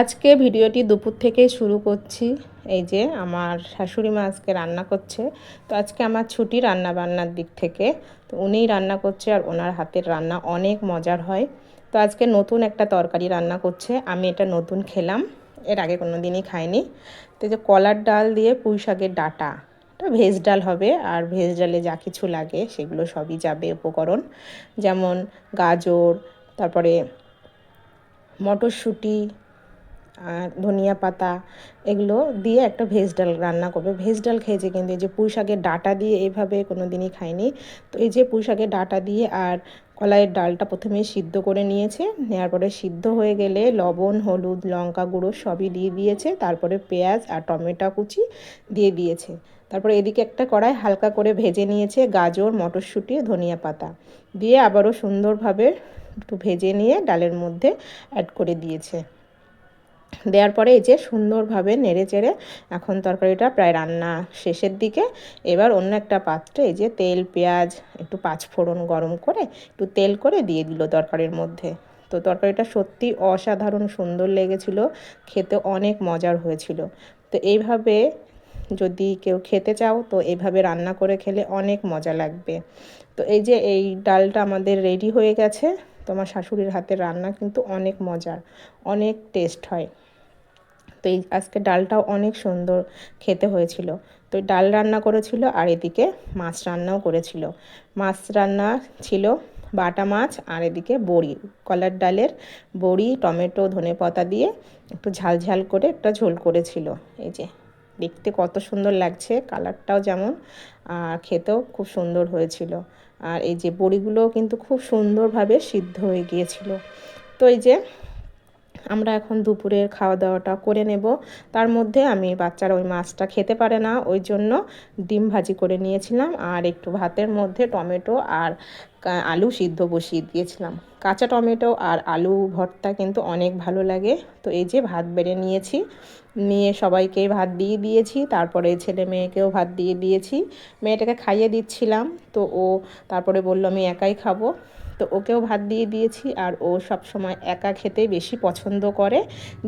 আজকে ভিডিওটি দুপুর থেকেই শুরু করছি। এই যে আমার শাশুড়ি মা আজকে রান্না করছে। তো আজকে আমার ছুটি রান্না বান্নার দিক থেকে। তো উনিই রান্না করছে আর ওনার হাতের রান্না অনেক মজার হয়। তো আজকে নতুন একটা তরকারি রান্না করছে। আমি এটা নতুন খেলাম। এর আগে কোনো দিনই খাইনি। তো যে কলার ডাল দিয়ে পুঁই শাকের ডাটা। এটা ভেজ ডাল হবে আর ভেজ ডালে যা কিছু লাগে সেগুলো সবই যাবে উপকরণ। যেমন গাজর, তারপরে মটরশুঁটি ধনিয়া পাতা এগুলো দিয়ে একটা ভেজ ডাল রান্না করবে। ভেজ ডাল খেয়েছে কিন্তু এই যে পুঁই শাকের ডাটা দিয়ে এইভাবে কোনো দিনই খাইনি তো এই যে পুঁই শাকের ডাটা দিয়ে আর কলাইয়ের ডালটা প্রথমে সিদ্ধ করে নিয়েছে। নেওয়ার পরে সিদ্ধ হয়ে গেলে লবণ, হলুদ, লঙ্কা গুঁড়ো সবই দিয়ে দিয়েছে। তারপরে পেঁয়াজ আর টমেটো কুচি দিয়ে দিয়েছে। তারপরে এদিকে একটা কড়াই হালকা করে ভেজে নিয়েছে গাজর, মটরশুঁটি, ধনিয়া পাতা। দিয়ে আবারও সুন্দরভাবে একটু ভেজে নিয়ে ডালের মধ্যে অ্যাড করে দিয়েছে। দেওয়ার পরে এই যে সুন্দরভাবে নেড়ে চেড়ে এখন তরকারিটা প্রায় রান্না শেষের দিকে। এবার অন্য একটা পাত্রে এই যে তেল, পেঁয়াজ, একটু পাঁচফোড়ন গরম করে একটু তেল করে দিয়ে দিল তরকারির মধ্যে। তো তরকারিটা সত্যি অসাধারণ সুন্দর লেগেছিল, খেতে অনেক মজার হয়েছিল। তো এইভাবে যদি কেউ খেতে চাও তো এইভাবে রান্না করে খেলে অনেক মজা লাগবে। তো এই যে এই ডালটা আমাদের রেডি হয়ে গেছে। তোমার শাশুড়ির হাতের রান্না কিন্তু অনেক মজার, অনেক টেস্ট হয়। তো এই আজকে ডালটাও অনেক সুন্দর খেতে হয়েছিল। তো ডাল রান্না করেছিল আর এদিকে মাছ রান্নাও করেছিল। মাছ রান্না ছিল বাটা মাছ আর এদিকে বড়ি, কলার ডালের বড়ি, টমেটো ধনে পাতা দিয়ে একটু ঝাল ঝাল করে একটা ঝোল করেছিল। এই যে দেখতে কত সুন্দর লাগছে, কালারটাও যেমন, আর খেতেও খুব সুন্দর হয়েছিল। আর এই যে বড়িগুলোও কিন্তু খুব সুন্দরভাবে সিদ্ধ হয়ে গিয়েছিল। তো এই যে আমরা এখন দুপুরের খাওয়া দাওয়াটা করে নেব। তার মধ্যে আমি বাচ্চারা ওই মাছটা খেতে পারে না, ওই জন্য ডিম ভাজি করে নিয়েছিলাম আর একটু ভাতের মধ্যে টমেটো আর আলু সিদ্ধ বসিয়ে দিয়েছিলাম। কাঁচা টমেটো আর আলু ভর্তা কিন্তু অনেক ভালো লাগে। তো এই যে ভাত বেড়ে নিয়েছি, নিয়ে সবাইকে ভাত দিয়ে দিয়েছি, তারপরে ছেলে মেয়েকেও ভাত দিয়ে দিয়েছি। মেয়েটাকে খাইয়ে দিচ্ছিলাম, তো ও তারপরে বলল, আমি একাই খাব। তো ওকেও ভাত দিয়ে দিয়েছি আর ও সব সময় একা খেতেই বেশি পছন্দ করে।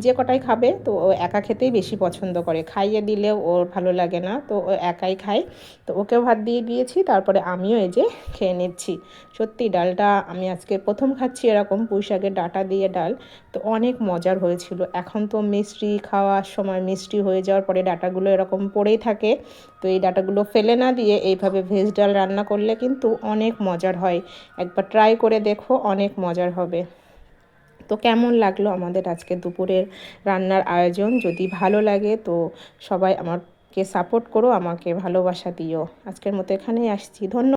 যে কটাই খাবে তো ও একা খেতেই বেশি পছন্দ করে। খাইয়ে দিলেও ওর ভালো লাগে না তো ও একাই খায়। তো ওকেও ভাত দিয়ে দিয়েছি, তারপরে আমিও এই যে খেয়ে নিচ্ছি। সত্যি ডালটা আমি আজকে প্রথম খাচ্ছি এরকম পুঁই শাকের ডাটা দিয়ে ডাল। তো অনেক মজার হয়েছিল। এখন তো মিষ্টি খাওয়ার সময় মিষ্টি হয়ে যাওয়ার পরে ডাটাগুলো এরকম পড়েই থাকে। তো এই ডাটাগুলো ফেলে না দিয়ে এইভাবে ভেজ ডাল রান্না করলে কিন্তু অনেক মজার হয়। একবার ট্রাই করে দেখো, অনেক মজার হবে। তো কেমন লাগল আমাদের আজকে দুপুরের রান্নার আয়োজন? যদি ভালো লাগে তো সবাই আমাকে সাপোর্ট করো, আমাকে ভালোবাসা দিও। আজকের মতো এখানেই আসছি। ধন্যবাদ